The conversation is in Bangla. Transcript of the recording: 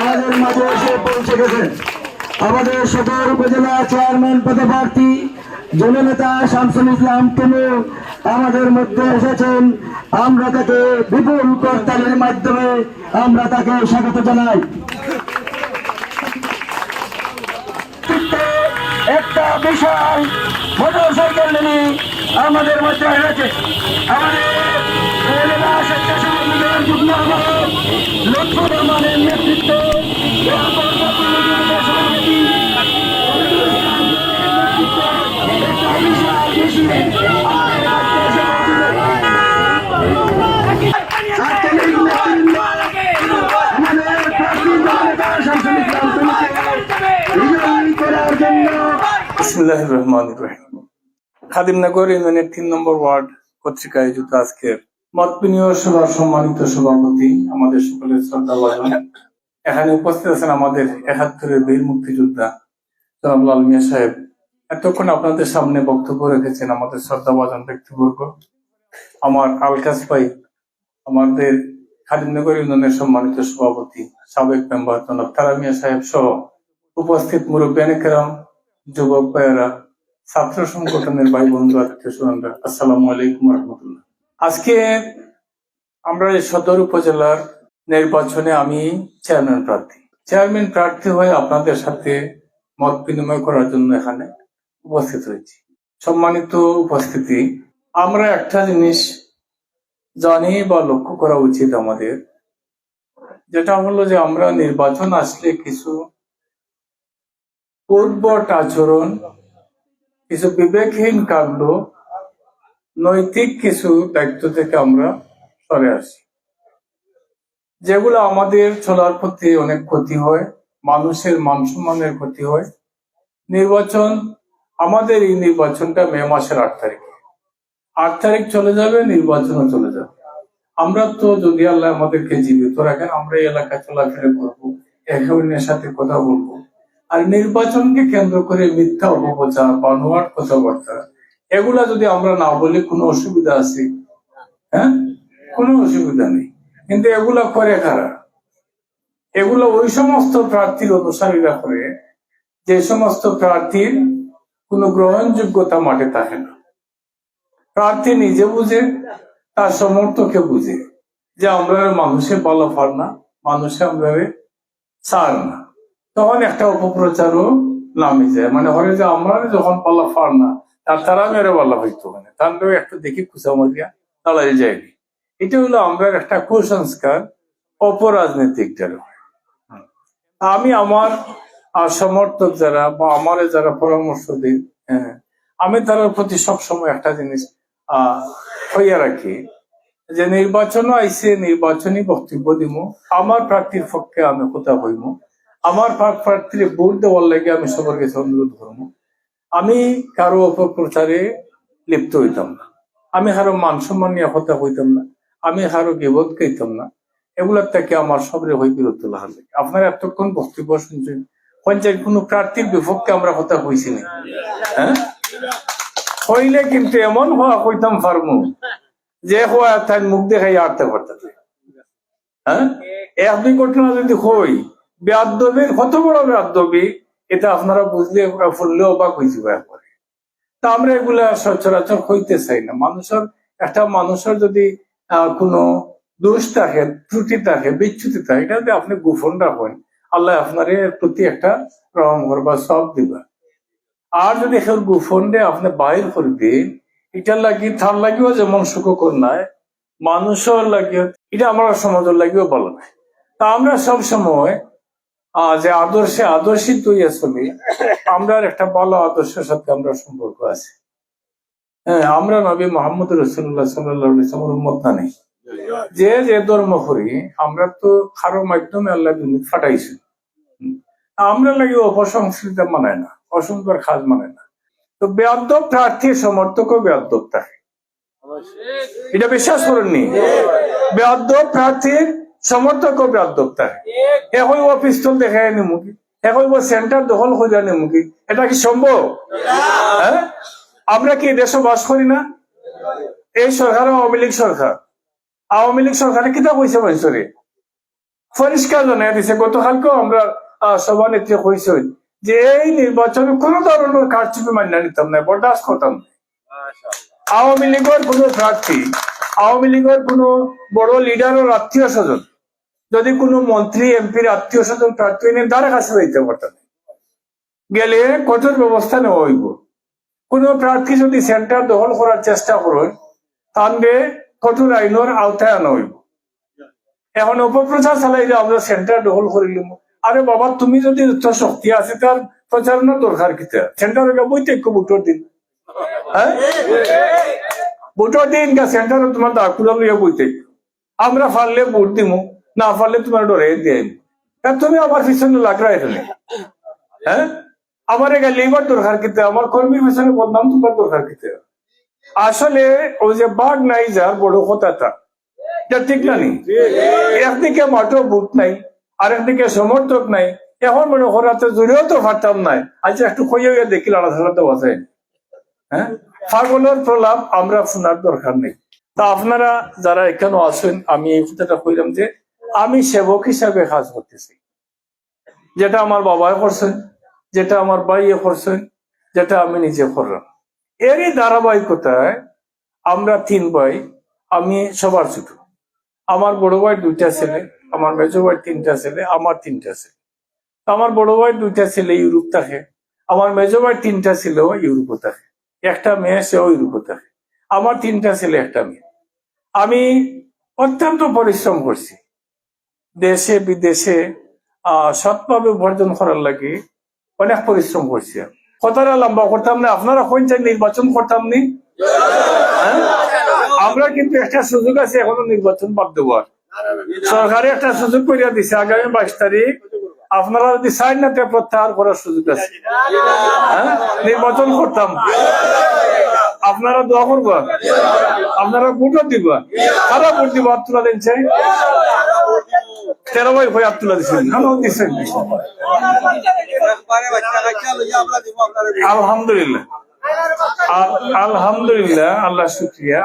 আমাদের মাঝে এসে পৌঁছে গেছেন। আমাদের সদর উপজেলা চেয়ারম্যান পদপ্রার্থী, জননেতা শামসুল ইসলাম তুলু আমাদের মধ্যে এসেছেন। আমরা তাকে বিপুল করতালের মাধ্যমে আমরা তাকে স্বাগত জানাই। বিশাল মোটর সাইকেল নিয়ে আমাদের মধ্যে হয়েছে আমাদের যুগ্ম রহমানের নেতৃত্বে বিশাল বিসমুল্লাহ রহমান রহিম। খাদিমনগর ইউনিয়নের তিন নম্বর ওয়ার্ড পত্রিকা আয়োজিত আজকের মত বিনিয়োগ সভার সম্মানিত সভাপতি আমাদের সকলের শ্রদ্ধা এখানে উপস্থিত আছেন আমাদের একাত্তরের বীর মুক্তিযোদ্ধা জনাব লাল মিয়া সাহেব। এতক্ষণ আপনাদের সামনে বক্তব্য রেখেছেন আমাদের শ্রদ্ধা ভাজন ব্যক্তিবর্গ, আমার আলকাস ভাই, আমাদের খাদিমনগর ইউনিয়নের সম্মানিত সভাপতি, সাবেক মেম্বার জনাব তারা মিয়া সাহেব সহ উপস্থিত মুরব্বিয়ানে কেরাম যুবক ভাইয়েরা, ছাত্র সংগঠনের ভাই বন্ধু আত্মীয় স্বজনরা, আসসালামু আলাইকুম রহমতুল্লাহ। আজকে আমরা সদর উপজেলার নির্বাচনে আমি চেয়ারম্যান প্রার্থী। চেয়ারম্যান প্রার্থী হয়ে আপনাদের সাথে মত বিনিময় করার জন্য এখানে উপস্থিত হয়েছি। সম্মানিত উপস্থিতি, আমরা একটা জিনিস জানি বা লক্ষ্য করা উচিত আমাদের, যেটা হলো যে আমরা নির্বাচন আসলে কিছু উদ্ভট আচরণ, কিছু বিবেকহীন কাণ্ড, নৈতিক কিছু দায়িত্ব থেকে আমরা সরে আসি। যেগুলো আমাদের চলার পথে অনেক ক্ষতি হয়, মানুষের মান সম্মানের ক্ষতি হয়। নির্বাচন, আমাদের এই নির্বাচনটা মে মাসের আট তারিখে। আট তারিখ চলে যাবে, নির্বাচনও চলে যাবে। আমরা তো যদি আল্লাহ আমাদেরকে জীবিত রাখেন, আমরা এই এলাকায় চলাফেরা করব, একে অন্যের সাথে কথা বলব। আর নির্বাচনকে কেন্দ্র করে মিথ্যা অপপ্রচার, বানোয়াট কথাবার্তা, এগুলা যদি আমরা না বলি, কোনো অসুবিধা আছে? হ্যাঁ? কোনো অসুবিধা নেই। কিন্তু এগুলা করে কারা? এগুলো ওই সমস্ত প্রার্থীর অনুসারীরা করে, যে সমস্ত প্রার্থীর কোনো গ্রহণযোগ্যতা মাঠে থাকে না। প্রার্থী নিজে বুঝে, তার সমর্থকে বুঝে, যে আমরা মানুষে ভালো ফার না, মানুষে আমরা ছাড় না। তখন একটা অপপ্রচারও নামে যায়। মানে হরে যে আমরা যখন পাল্লা ফার না, তার তারা মেরে বলা হইতো মানে। তারপরে একটু দেখি কুচা মারিয়া দাঁড়াই যায়নি। এটা হলো আমরা একটা কুসংস্কার অপরাজনৈতিক যারা। আমি আমার সমর্থক যারা বা আমার যারা পরামর্শ দিন হ্যাঁ আমি তার প্রতি সবসময় একটা জিনিস হইয়া রাখি যে নির্বাচনও আইসে নির্বাচনী বক্তব্য দিব আমার প্রার্থীর পক্ষে আমি কথা হইব আমার প্রাক প্রার্থীর ভোট দেওয়ার লাগে আমি সবার কাছে অনুরোধ করব। আমি কারও অপপ্রচারে লিপ্ত হইতাম না। আমি কারও মান সম্মান নিয়ে হত্যা হইতাম না। আমি কারও গেবত খাইতাম না। এগুলার থেকে আমার সবরে হয়ে বিরত লাগার লাগে। আপনারা এতক্ষণ বক্তব্য শুনছেন, পঞ্চায়েত কোনো প্রার্থীর বিপক্ষে আমরা হত্যা হয়েছি না। হ্যাঁ? হইলে কিন্তু এমন হওয়া কইতাম ফার্মু, যে হওয়া তাই মুখ দেখাই আটতে পারতাম হ্যাঁ? এক দুই ঘটনা যদি হই বেআবি কত বড় বেআবি এটা আপনারা বুঝলে ফুললে অবাক হয়েছি করে তা আমরা এগুলা সচরাচর হইতে চাই না। মানুষের, একটা মানুষের যদি কোনো দোষ থাকে, ত্রুটি থাকে, বিচ্যুতি থাকে, এটা যদি আপনি গোপন রাখেন, আল্লাহ আপনার প্রতি একটা রহম করবা সব দিবা। আর যদি কেউ গোপন আপনি বাইর করে দিন, এটার লাগি, তার লাগিও যেমন সুখকর নাই, মানুষের লাগিও, এটা আমরা সমাজের লাগিও বলা নাই। তা আমরা সব সময় যে আদর্শে আদর্শিত হইয়া চলি আমরা একটা ভালো আদর্শের সাথে আমরা সম্পর্ক আছে। হ্যাঁ আমরা নবী মোহাম্মদ রসুল্লাহ সাল্লাহ উম্মত না নেই। যে যে ধর্ম করি আমরা তো কারও মাধ্যমে আল্লাহ ফাটাইছি। আমরা লাগে অপসংস্কৃত মানায় না অসংখ্য খাজ মানে না। তো বেয়াদব প্রার্থীর সমর্থকও বেয়াদব থাকে। এটা বিশ্বাস করেননি? বেয়াদব প্রার্থীর ও পিস্তল দেখায় নিমুখী এখন ও সেন্টার দখল করে নিমুখী এটা কি সম্ভব আমরা কি দেশে বাস করি না? এই সরকার আওয়ামী লীগ সরকার আওয়ামী লীগ সরকারে কিতা কইছে মানুষরে পরিষ্কার জানাই দিছে। গতকালকেও আমরা সভানেত্রী কইছেন যে এই নির্বাচনে কোন ধরনের কারচুপি মান্য নিতাম না বরদাস্ত করতাম আওয়ামী লীগের কোন প্রার্থী আওয়ামী লীগের কোন বড় লিডারের আত্মীয় স্বজন যদি কোনো মন্ত্রী এমপির আত্মীয় স্বজন প্রার্থী এনে দ্বারা কাছে যাইতে পারতাম গেলে কঠোর ব্যবস্থা নেওয়া হইব। কোন প্রার্থী যদি সেন্টার দখল করার চেষ্টা করে তাহলে কঠোর আইনের আওতায় আনা হইব। এখন অপপ্রচার চালাইলে আমরা সেন্টার দখল করিলাম আরে বাবা, তুমি যদি উচ্চ শক্তি আছে, তার প্রচারণার দরকার কিতা সেন্টার হইলে বৈতক্য ভোটর দিন। হ্যাঁ? ভোটর দিন, সেন্টারে তোমার দাকুলা লইয়া বৈতক্য আমরা পারলে ভোট দিমু। না পারলে তোমার ডরে দিয়ে তুমি আমার পিছনে লাগরাই এখানে হ্যাঁ? আমার এগা লেবার দরকার কিতে, আমার কর্মীর পিছনে বদনাম তোমার দরকার কিতে। আসলে ওই যে বাঘ নাই যার, বড় কথাটা এটা ঠিক না নি? একদিকে মাঠও বুট নাই আর একদিকে সমর্থক নাই। এখন মনে করাতে জুড়েও তো পারতাম নাই। আজ একটু খইয়ে গিয়ে দেখি ছাড়া তো আছে। হ্যাঁ? পাগলের প্রলাপ আমরা শোনার দরকার নেই। তা আপনারা যারা এখানে আছেন, আমি এই কথাটা কইলাম যে আমি সেবক হিসাবে কাজ করতেছি। যেটা আমার বাবাই করছেন যেটা আমার ভাইয়ে করছেন যেটা আমি নিজে করলাম। এরই ধারাবাহিকতায় আমরা তিন ভাই, আমি সবার ছোট। আমার বড় ভাই দুইটা ছেলে, আমার মেজো ভাই তিনটা ছেলে, আমার তিনটা ছেলে। আমার বড় ভাই দুইটা ছেলে ইউরোপ থাকে, আমার মেজো ভাই তিনটা ছেলেও ইউরোপে থাকে। একটা মেয়ে, সেও ইউরোপে থাকে। আমার তিনটা ছেলে, একটা মেয়ে। আমি অত্যন্ত পরিশ্রম করছি। দেশে, বিদেশে সৎভাবে উপার্জন করার লাগে অনেক পরিশ্রম করছে। কথাটা লম্বা করতাম না, আপনারা কোন চাই নির্বাচন করতাম নি? হ্যাঁ? আমরা কিন্তু একটা সুযোগ আছে, এখনও নির্বাচন বাদ দেওয়ার সরকারে একটা সুযোগ করিয়া দিছে, আগামী বাইশ তারিখ আপনারা যদি চাই না প্রত্যাহার করার সুযোগ আছে। হ্যাঁ? নির্বাচন করতাম। আপনারা দোয়া করবা? আপনারা ভোটও দিবা? কারা ভোট দিবা? আব্দুল্লাহ দিন চাই তেরো ভাই ভাই আবদুল্লাহ দিচ্ছেন দিচ্ছেন আলহামদুলিল্লাহ। আল- আলহামদুলিল্লাহ আল্লাহ শুক্রিয়া।